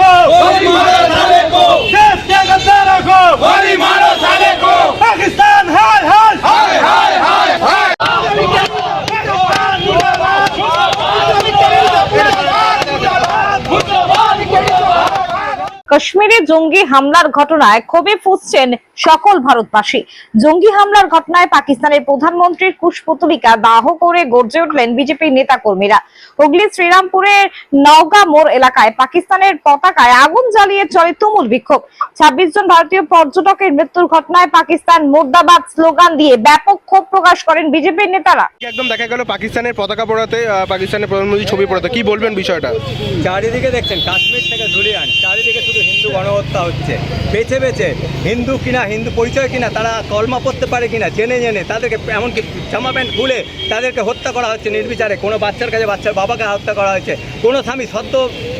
को गोली मारो साले को देश के गद्दारों को गोली मारो साले को पाकिस्तान हाय हाय हाय हाय हाय हाय पाकिस्तान मुर्दाबाद কাশ্মীরে জঙ্গি হামলার ঘটনায় ক্ষোভে ফুসছেন সকল ভারতবাসী। জঙ্গি হামলার ঘটনায় পাকিস্তানের প্রধানমন্ত্রীর কুশপুতলিকা দাহ করে গর্জে উঠলেন বিজেপির নেতা কর্মীরা হুগলি শ্রীরামপুরের নওগাঁ মোড় এলাকায় পাকিস্তানের পতাকায় আগুন জ্বালিয়ে চলে তুমুল বিক্ষোভ। ছাব্বিশ জন ভারতীয় পর্যটকের মৃত্যুর ঘটনায় পাকিস্তান মুর্দাবাদ স্লোগান দিয়ে ব্যাপক ক্ষোভ প্রকাশ করেন বিজেপির নেতারা। একদম দেখা গেল পাকিস্তানের পতাকা পড়াতে পাকিস্তানের প্রধানমন্ত্রী ছবি পড়াতে কি বলবেন বিষয়টা? চারিদিকে দেখছেন কাশ্মীর থেকে ধুলিয়ান চারিদিকে শুধু হিন্দু গণহত্যা হচ্ছে। বেছে বেছে হিন্দু কিনা হিন্দু পরিচয় কিনা, তারা কলমা পড়তে পারে কিনা, জেনে জেনে তাদেরকে এমনকি জামা প্যান্ট খুলে তাদেরকে হত্যা করা হচ্ছে নির্বিচারে। কোনো বাচ্চার কাছে বাচ্চার বাবাকে হত্যা করা হয়েছে, কোনো স্বামী সদ্য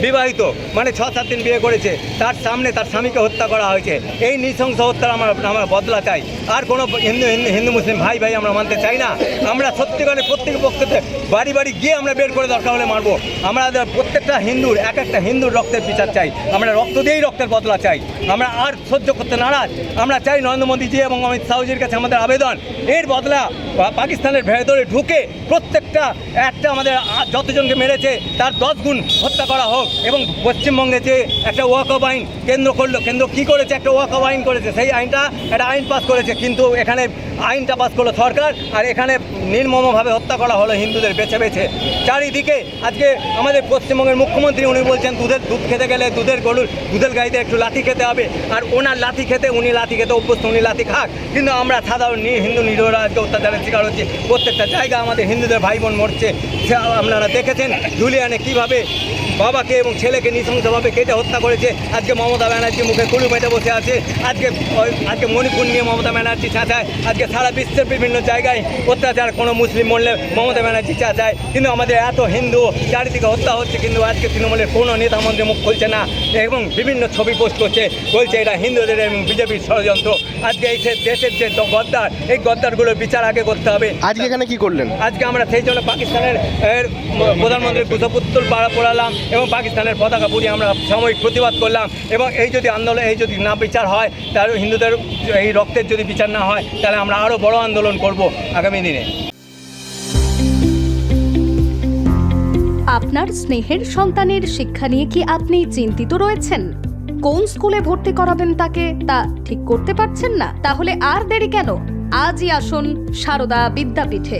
বিবাহিত মানে ছ সাত দিন বিয়ে করেছে, তার সামনে তার স্বামীকে হত্যা করা হয়েছে। এই নৃশংস হত্যার আমরা আমরা বদলা চাই। আর কোনো হিন্দু হিন্দু মুসলিম ভাই ভাই আমরা মানতে চাই না। আমরা সত্যিকারে প্রত্যেক পক্ষতে বাড়ি বাড়ি গিয়ে আমরা বের করে দরকার হলে মারবো। আমরা প্রত্যেকটা হিন্দুর, এক একটা হিন্দুর রক্তের বিচার চাই। আমরা রক্ত দিয়েই রক্তের বদলা চাই। আমরা আর সহ্য করতে নারাজ। আমরা চাই নরেন্দ্র মোদীজি এবং অমিত শাহজির কাছে আমাদের আবেদন। এর বদলা পাকিস্তানের ভেতরে ঢুকে প্রত্যেকটা একটা আমাদের যতজনকে মেরেছে, তার দশ গুণ হত্যা করা হোক এবং পশ্চিমবঙ্গে যে একটা ওয়াকব আইন কেন্দ্র করল, কেন্দ্র কি করেছে? একটা ওয়াকব আইন করেছে। সেই আইনটা একটা আইন পাস করেছে, কিন্তু এখানে আইনটা পাস করল সরকার, আর এখানে নির্মমভাবে হত্যা করা হলো হিন্দুদের বেছে বেছে। চারিদিকে আজকে আমাদের পশ্চিমবঙ্গের মুখ্যমন্ত্রী উনি বলছেন, দুধের দুধ খেতে গেলে দুধের গরুর দুধের গাড়িতে একটু লাঠি খেতে হবে। আর ওনার লাঠি খেতে, উনি লাঠি খেতে অভ্যস্ত, উনি লাঠি খাক। কিন্তু আমরা সাধারণ হিন্দু নিরোধ আজকে অত্যাচারের শিকার হচ্ছে। প্রত্যেকটা জায়গা আমাদের হিন্দুদের ভাই বোন মরছে। আপনারা দেখেছেন, জুলিয়ানে কীভাবে বাবাকে এবং ছেলেকে নৃশংসভাবে কেটে হত্যা করেছে। আজকে মমতা ব্যানার্জি মুখে কুলু মেটে বসে আছে। আজকে আজকে মণিপুর নিয়ে মমতা ব্যানার্জি চাচায়। আজকে সারা বিশ্বের বিভিন্ন জায়গায় অত্যাচার কোনো মুসলিম মরলে মমতা ব্যানার্জি চাচায়। কিন্তু আমাদের এত হিন্দু চারিদিকে হত্যা হচ্ছে কিন্তু আজকে তৃণমূলের কোনো নেতা মন্ত্রী মুখ খুলছে না। এবং বিভিন্ন ছবি পোস্ট করছে বলছে এটা হিন্দুদের এবং বিজেপির ষড়যন্ত্র। আজকে এই দেশের যে গদ্দার এই গদ্দারগুলোর বিচার আগে করতে হবে। আজকে এখানে কি করলেন? আজকে আমরা সেই জন্য পাকিস্তানের প্রধানমন্ত্রীর কুশপুত্তল পাড়া পড়ালাম। এবং পাকিস্তানের পতাকা পুড়িয়ে আমরা সাময়িক প্রতিবাদ করলাম। এবং এই যদি আন্দোলন এই যদি না বিচার হয়, তাহলে হিন্দুদের এই রক্তের যদি বিচার না হয়, তাহলে আমরা আরও বড় আন্দোলন করব আগামী দিনে। আপনার স্নেহের সন্তানের শিক্ষা নিয়ে কি আপনি চিন্তিত রয়েছেন? কোন স্কুলে ভর্তি করাবেন তাকে, তা ঠিক করতে পারছেন না? তাহলে আর দেরি কেন? আজই আসুন সারদা বিদ্যাপীঠে।